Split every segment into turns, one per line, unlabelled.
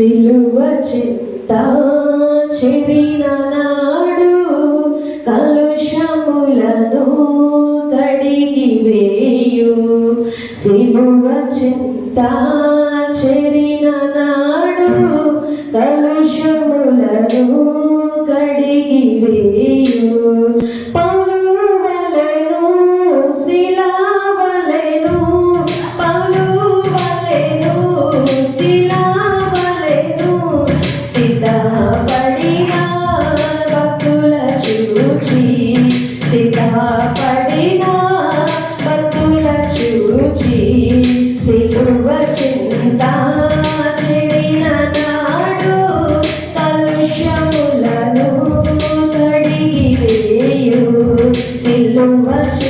సిలువ చిత్త చెరిన నాడు కలుషములను కడిగి వేయు. సిలువ చిత్త చెరిన నాడు కలుషములను కడిగి వేయు. no watching.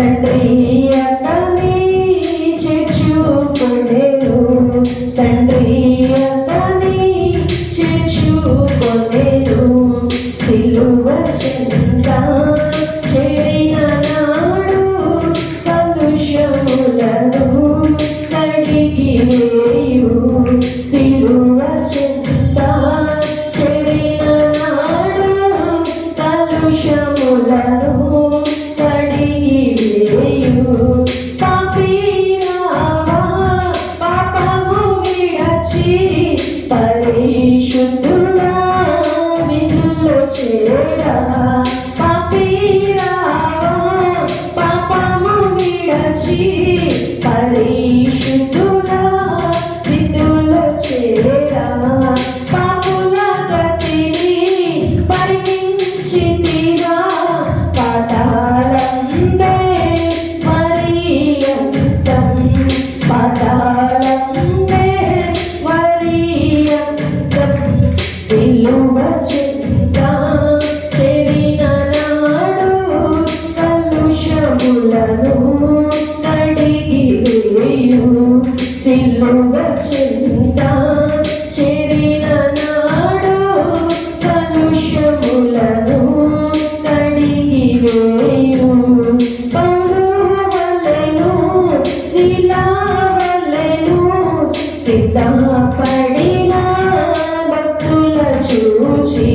తండ్రి అతని చేర్చుకోలేరు తండ్రి అతని చేర్చుకోలేరు సిలువ Chama. నీకు వచ్చేంత చెరిన నాడు కలుషములను కడిగి వేయు పడువలను శిలావలను సిద్ధపడిన భక్తుల చూచి